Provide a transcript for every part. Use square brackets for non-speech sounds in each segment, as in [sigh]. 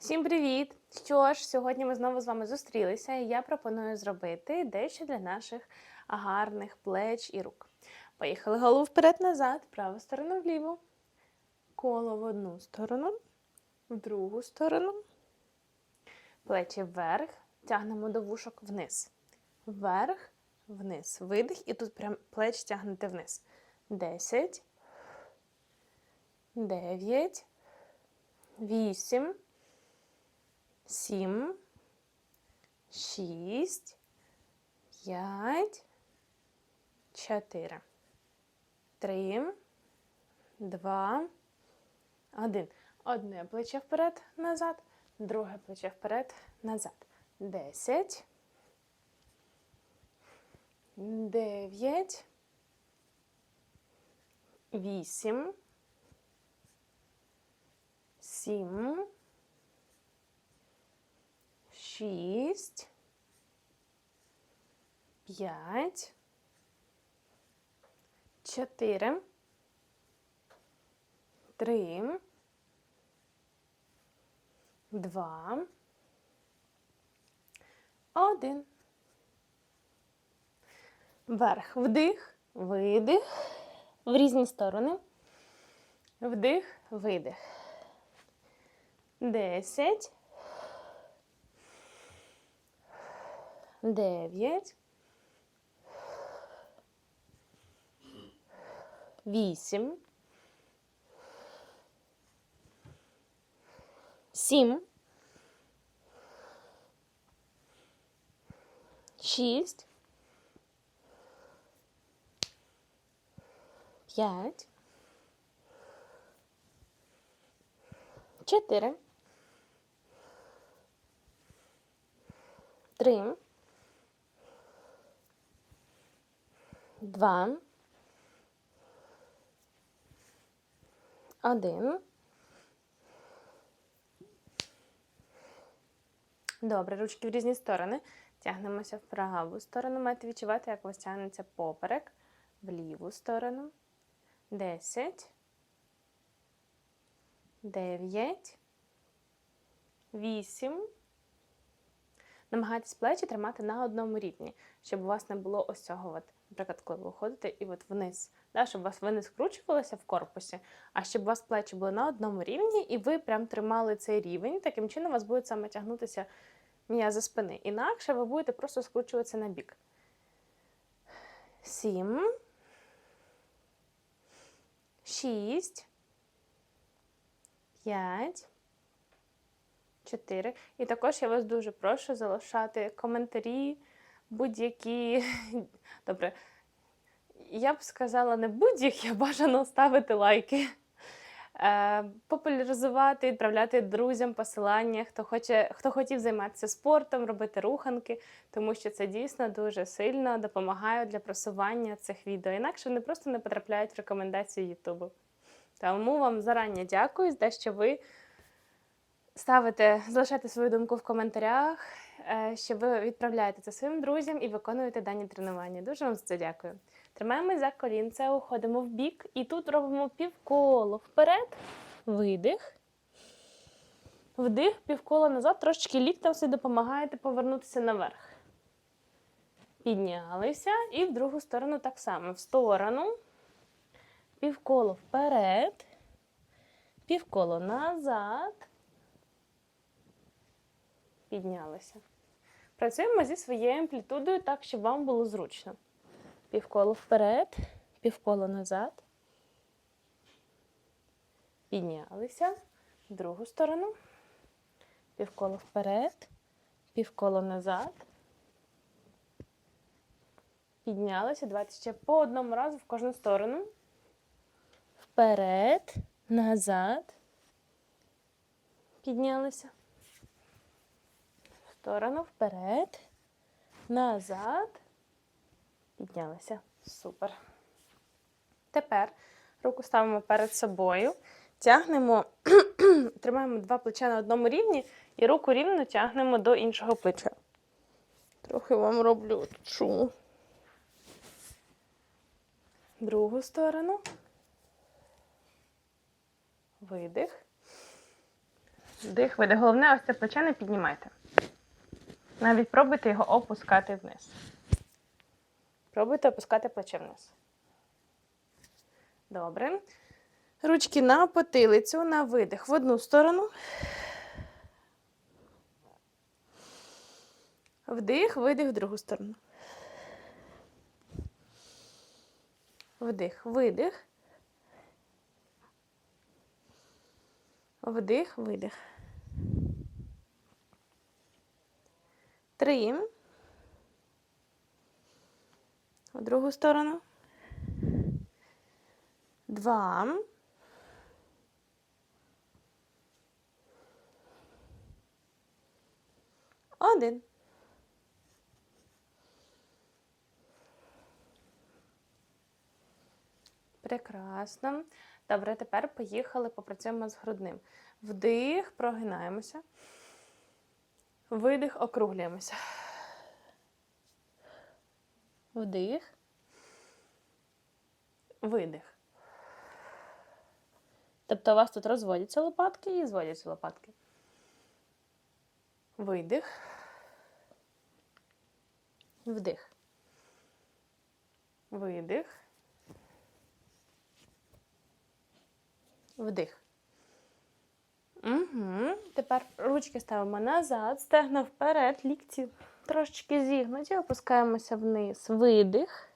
Всім привіт! Що ж, сьогодні ми знову з вами зустрілися, і я пропоную зробити дещо для наших гарних плеч і рук. Поїхали голову вперед-назад, праву сторону вліво. Коло в одну сторону, в другу сторону. Плечі вверх, тягнемо до вушок вниз. Вверх, вниз. Видих, і тут прям плеч тягнете вниз. Десять. Дев'ять. Вісім сім, шість, п'ять, чотири, три, два, один. Одне плече вперед, назад, друге плече вперед, назад. Десять, дев'ять, вісім, сім шість, п'ять, чотири, три, два, один. Вверх, вдих, видих, в різні сторони. Вдих, видих. Десять. Дев'ять, вісім, сім, шість, п'ять, чотири, три. Два, один. Добре, ручки в різні сторони. Тягнемося в праву сторону. Маєте відчувати, як у вас тягнеться поперек, в ліву сторону. Десять. Дев'ять. Вісім. Намагайтесь плечі тримати на одному рівні, щоб у вас не було ось цього наприклад, коли ви виходите і от вниз, да, щоб вас ви не скручувалися в корпусі, а щоб у вас плечі були на одному рівні, і ви прям тримали цей рівень. Таким чином у вас буде саме тягнутися м'язи спини. Інакше ви будете просто скручуватися на бік. Сім. Шість. П'ять. Чотири. І також я вас дуже прошу залишати коментарі будь-які. [laughs] Добре, я б сказала, не будь-які, бажано ставити лайки. Е, популяризувати, відправляти друзям посилання, хто хоче, хто хотів займатися спортом, робити руханки, тому що це дійсно дуже сильно допомагає для просування цих відео. Інакше вони просто не потрапляють в рекомендації Ютубу. Тому вам зарані дякую за те, що ви ставите, залишайте свою думку в коментарях. Е, що ви відправляєте це своїм друзям і виконуєте дані тренування. Дуже вам за це дякую. Тримаємось за колінце, уходимо в бік і тут робимо півколо вперед, видих. Вдих, півколо назад, трошечки ліктем собі допомагаєте повернутися наверх. Піднялися і в другу сторону так само. В сторону, півколо вперед, півколо назад. Піднялися. Працюємо зі своєю амплітудою так, щоб вам було зручно. Півколо вперед, півколо назад. Піднялися. В другу сторону. Півколо вперед, півколо назад. Піднялися. Давайте ще по одному разу в кожну сторону. Вперед, назад. Піднялися сторону, вперед, назад. Піднялися. Супер. Тепер руку ставимо перед собою, тягнемо, [clears throat] тримаємо два плеча на одному рівні і руку рівно тягнемо до іншого плеча. Трохи вам роблю чу. Другу сторону. Видих. Вдих, видих. Головне, ось це плече не піднімайте. Навіть пробуйте його опускати вниз. Пробуйте опускати плече вниз. Добре. Ручки на потилицю, на видих в одну сторону. Вдих, видих в другу сторону. Вдих, видих. Вдих, видих. Три. В другу сторону. Два. Один. Прекрасно. Добре, тепер поїхали, попрацюємо з грудним. Вдих, прогинаємося. Видих, округлюємося. Вдих. Видих. Тобто у вас тут розводяться лопатки і зводяться лопатки. Видих. Вдих. Видих. Вдих. Угу. Тепер ручки ставимо назад, стегна вперед, лікті трошечки зігнуті, опускаємося вниз. Видих.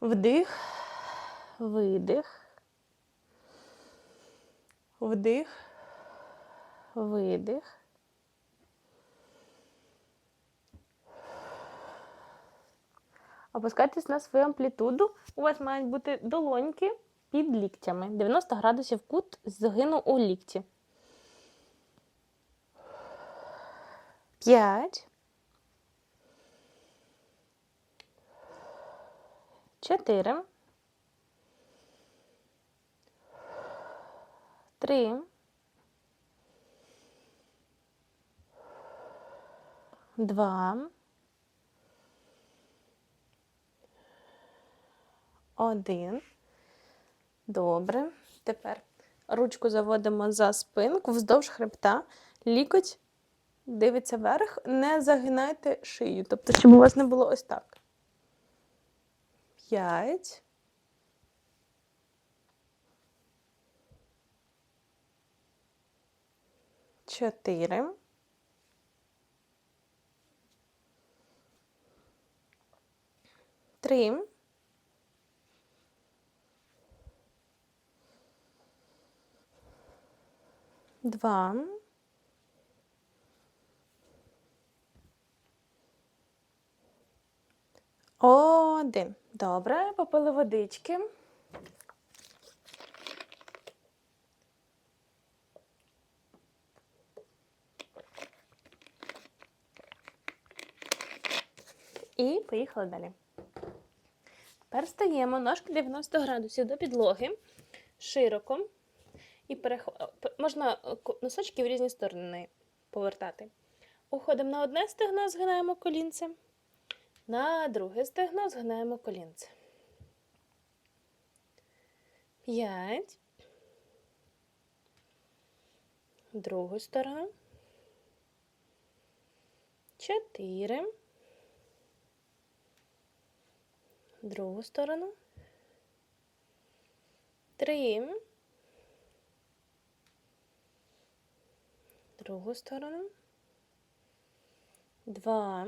Вдих. Видих. Вдих. Видих. Опускайтесь на свою амплітуду. У вас мають бути долоньки під ліктями. 90 градусів кут згину у лікті. 5. 4. 3. 2. Один. Добре. Тепер ручку заводимо за спинку, вздовж хребта. Лікоть дивиться вверх, не загинайте шию. Тобто, щоб у вас не було ось так. П'ять. Чотири. Три. Два. Один. Добре, попили водички. І поїхали далі. Тепер стаємо ножки 90 градусів до підлоги широко. І перех... можна е, носочки в різні сторони повертати. Уходимо на одне стегно, згинаємо колінце. На друге стегно згинаємо колінце. П'ять. Другу сторону. Чотири. Другу сторону. Три. Другу сторону. Два.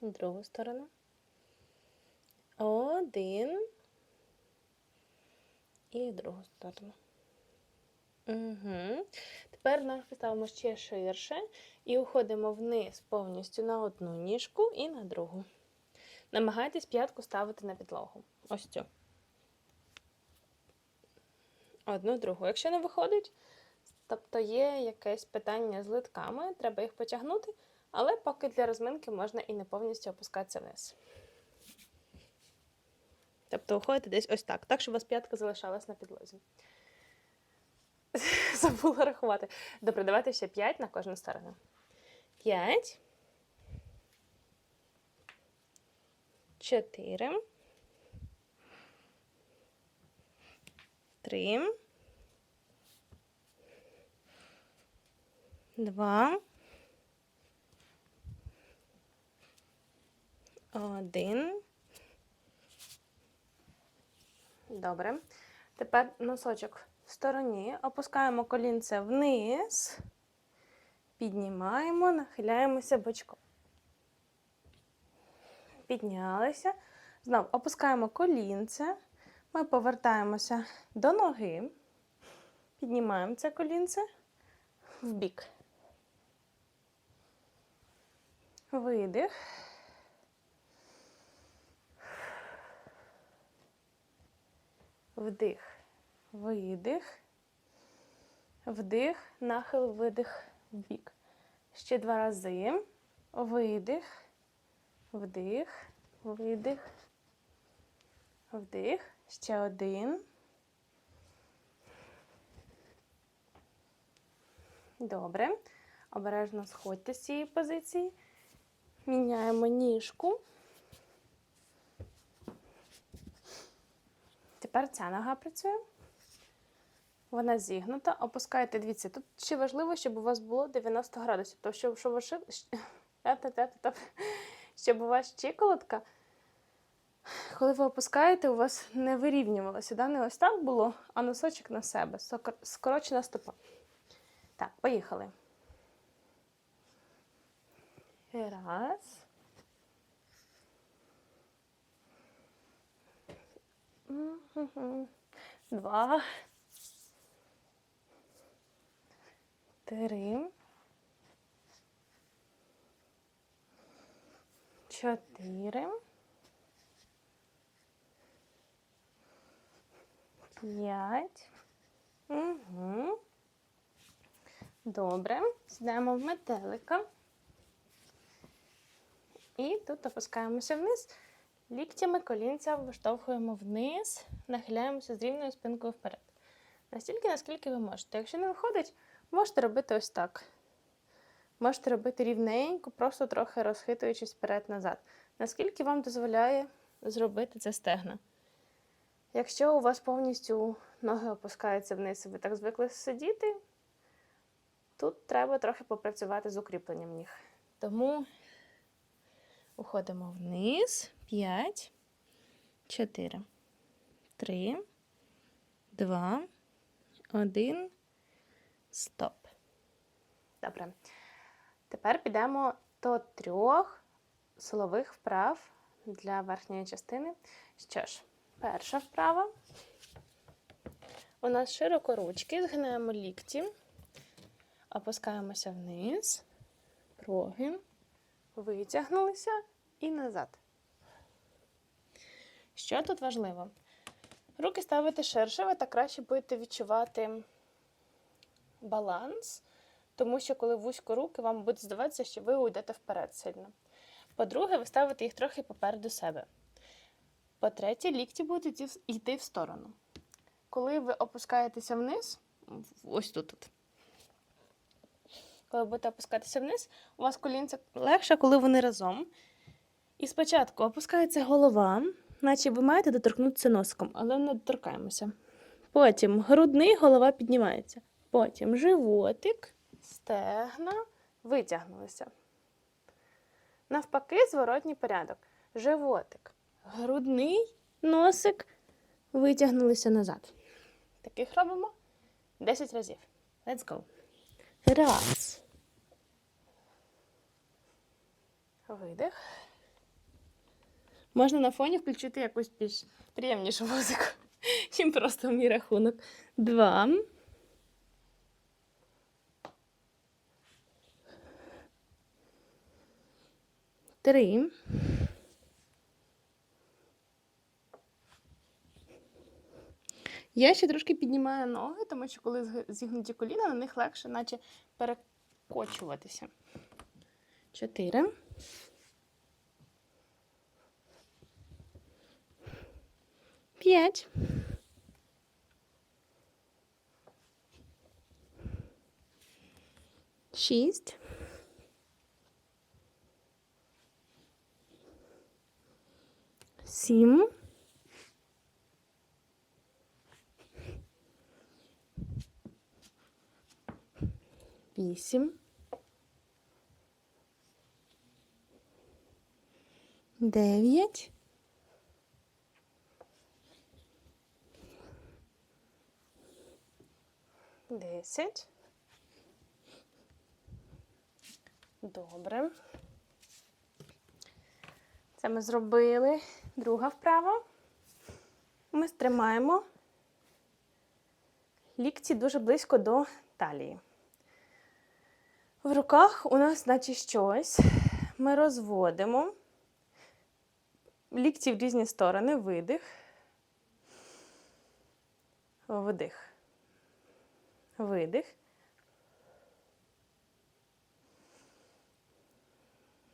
Другу сторону. Один. І в другу сторону. Угу. Тепер ножки ставимо ще ширше і уходимо вниз повністю на одну ніжку і на другу. Намагайтесь п'ятку ставити на підлогу. Ось цю. Одну другу. Якщо не виходить, тобто є якесь питання з литками, треба їх потягнути, але поки для розминки можна і не повністю опускатися вниз. Тобто уходите десь ось так, так, щоб у вас п'ятка залишалась на підлозі. [laughs] Забула рахувати. Добре, давайте ще 5 на кожну сторону. 5. 4. Три. Два. Один. Добре. Тепер носочок в стороні. Опускаємо колінце вниз. Піднімаємо, нахиляємося бочком. Піднялися. Знову опускаємо колінце. Ми повертаємося до ноги. Піднімаємо це колінце в бік. Видих. Вдих. Видих. Вдих, нахил, видих бік. Ще два рази. Видих. Вдих. Видих. Вдих. Ще один. Добре. Обережно сходьте з цієї позиції. Міняємо ніжку. Тепер ця нога працює. Вона зігнута. Опускайте, дивіться, тут ще важливо, щоб у вас було 90 градусів. Тобто, щоб, щоб, ваши- щоб у вас щиколотка, коли ви опускаєте, у вас не вирівнювалося. Да? Не ось так було, а носочок на себе. Скорочена стопа. Так, поїхали. Раз. Два. Три. Чотири. П'ять. Угу. Добре. Сідаємо в метелика. І тут опускаємося вниз. Ліктями колінця виштовхуємо вниз, нахиляємося з рівною спинкою вперед. Настільки, наскільки ви можете. Якщо не виходить, можете робити ось так. Можете робити рівненько, просто трохи розхитуючись вперед-назад. Наскільки вам дозволяє зробити це стегна. Якщо у вас повністю ноги опускаються вниз, і ви так звикли сидіти, тут треба трохи попрацювати з укріпленням ніг. Тому уходимо вниз. 5, 4, 3, 2, 1, стоп. Добре. Тепер підемо до трьох силових вправ для верхньої частини. Що ж, перша вправа. У нас широко ручки, згинаємо лікті, опускаємося вниз, прогин, витягнулися і назад. Що тут важливо? Руки ставити ширше, ви так краще будете відчувати баланс, тому що коли вузько руки, вам буде здаватися, що ви уйдете вперед сильно. По-друге, ви ставите їх трохи попереду себе. По-третє, лікті будуть йти в- сторону. Коли ви опускаєтеся вниз, ось тут. тут. Коли будете опускатися вниз, у вас колінця легше, коли вони разом. І спочатку опускається голова, наче ви маєте доторкнутися носком, але не доторкаємося. Потім грудний голова піднімається. Потім животик, стегна, витягнулися. Навпаки, зворотній порядок. Животик, грудний, носик, витягнулися назад. Таких робимо 10 разів. Let's go. Раз. Видих. Можна на фоні включити якусь більш приємнішу музику, [laughs] чим просто мій рахунок. Два. Три. Я ще трошки піднімаю ноги, тому що коли зігнуті коліна, на них легше, наче перекочуватися. Чотири. П'ять. Шість. Сім. Вісім. Дев'ять, десять. Добре. Це ми зробили. Друга вправа. Ми стримаємо лікті дуже близько до талії. В руках у нас, наче щось. Ми розводимо лікті в різні сторони, видих, вдих, видих.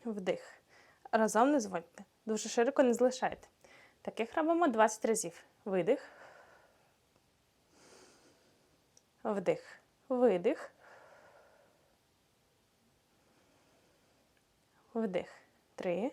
Вдих. Разом не зводьте. Дуже широко не залишайте. Таких робимо 20 разів. Видих. Вдих. Видих. Вдих. Три.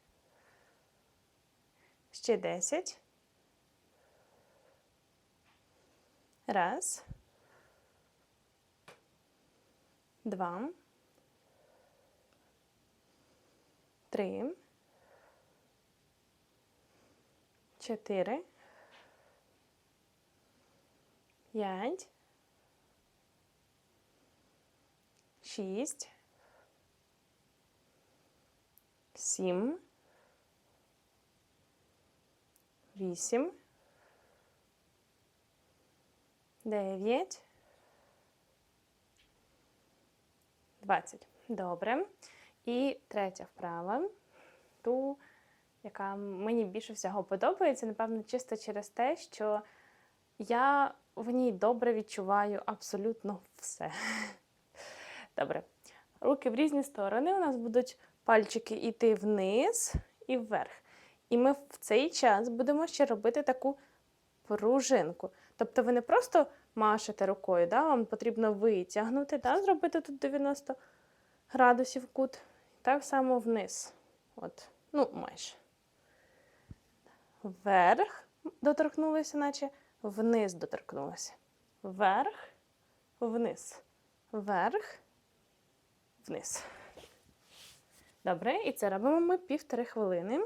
Ще десять. Раз. Два. Три. Чотири. П'ять. Шість. Сім. Вісім. Дев'ять. Двадцять. Добре. І третя вправа. Ту, яка мені більше всього подобається, напевно, чисто через те, що я в ній добре відчуваю абсолютно все. [laughs] Добре. Руки в різні сторони. У нас будуть пальчики йти вниз і вверх. І ми в цей час будемо ще робити таку пружинку. Тобто ви не просто машете рукою, да? вам потрібно витягнути, да? зробити тут 90 градусів кут. Так само вниз. От. Ну, майже. Вверх доторкнулися, наче вниз доторкнулися. Вверх, вниз. Вверх, вниз. Добре, і це робимо ми півтори хвилини.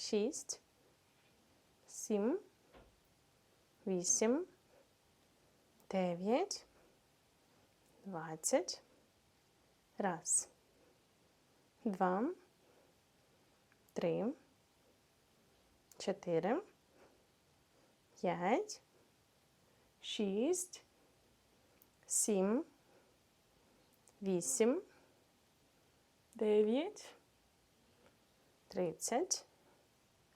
шість, сім, вісім, дев'ять, двадцять. Раз, два, три, чотири, п'ять, шість, сім, вісім, дев'ять, тридцять.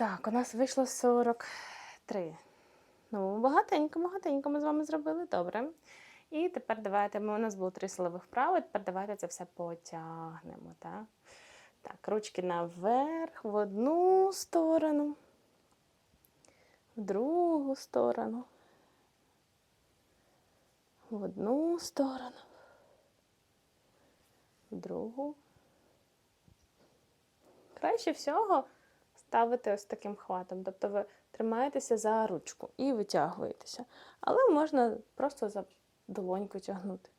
Так, у нас вийшло 43. Ну, багатенько, багатенько ми з вами зробили. Добре. І тепер давайте, ми, у нас було три силових вправи, тепер давайте це все потягнемо. Так, так ручки наверх, в одну сторону. в другу сторону, в одну сторону, в другу. Краще всього ставити ось таким хватом. Тобто ви тримаєтеся за ручку і витягуєтеся. Але можна просто за долоньку тягнути.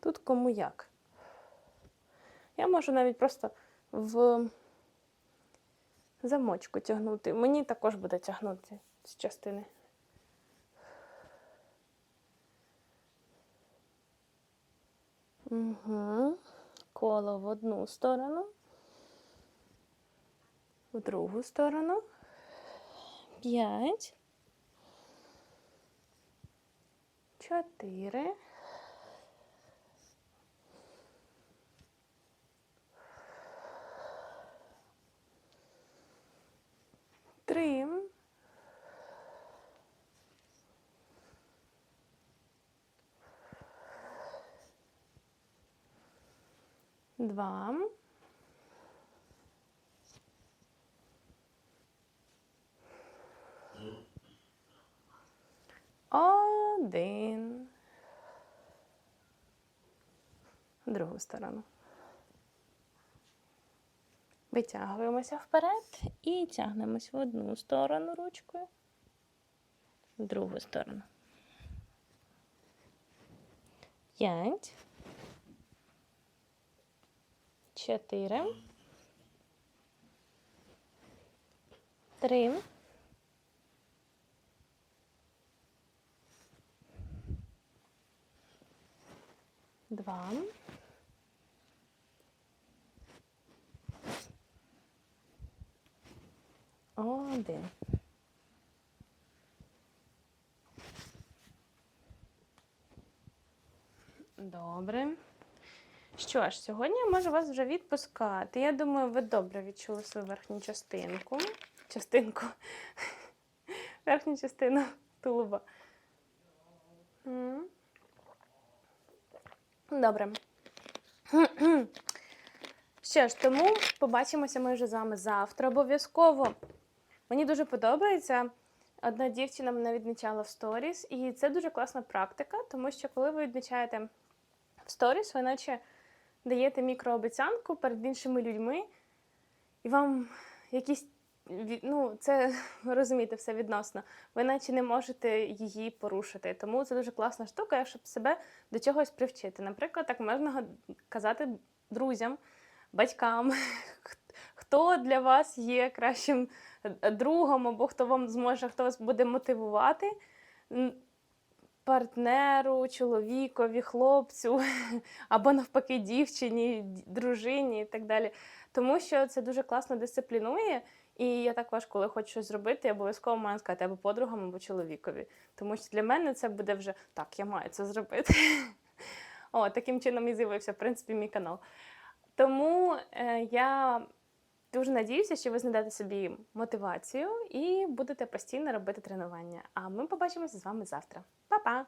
Тут кому як. Я можу навіть просто в замочку тягнути. Мені також буде тягнути з частини. Угу. Коло в одну сторону, в другу сторону. П'ять. Чотири. Три. Два. Один. Другу сторону. Витягуємося вперед і тягнемось в одну сторону ручкою, в другу сторону. П'ять. Чотири. Три. Два. Один. Добре. Що ж, сьогодні я можу вас вже відпускати. Я думаю, ви добре відчули свою верхню частинку. Частинку. [laughs] Верхню частину тулуба. Добре. Що ж, тому побачимося ми вже з вами завтра обов'язково. Мені дуже подобається. Одна дівчина мене відмічала в сторіс, і це дуже класна практика, тому що коли ви відмічаєте в сторіс, ви наче даєте мікрообіцянку перед іншими людьми, і вам якісь ну, це [laughs] розумієте, все відносно. Ви наче не можете її порушити. Тому це дуже класна штука, щоб себе до чогось привчити. Наприклад, так можна казати друзям, батькам, [laughs] хто для вас є кращим е, другом, або хто вам зможе, хто вас буде мотивувати. Партнеру, чоловікові, хлопцю, [laughs] або навпаки, дівчині, дружині і так далі. Тому що це дуже класно дисциплінує, і я також, коли хочу щось зробити, я обов'язково маю сказати або подругам, або чоловікові. Тому що для мене це буде вже так, я маю це зробити. [laughs] О, таким чином і з'явився, в принципі, мій канал. Тому е, я дуже надіюся, що ви знайдете собі мотивацію і будете постійно робити тренування. А ми побачимося з вами завтра. Па-па!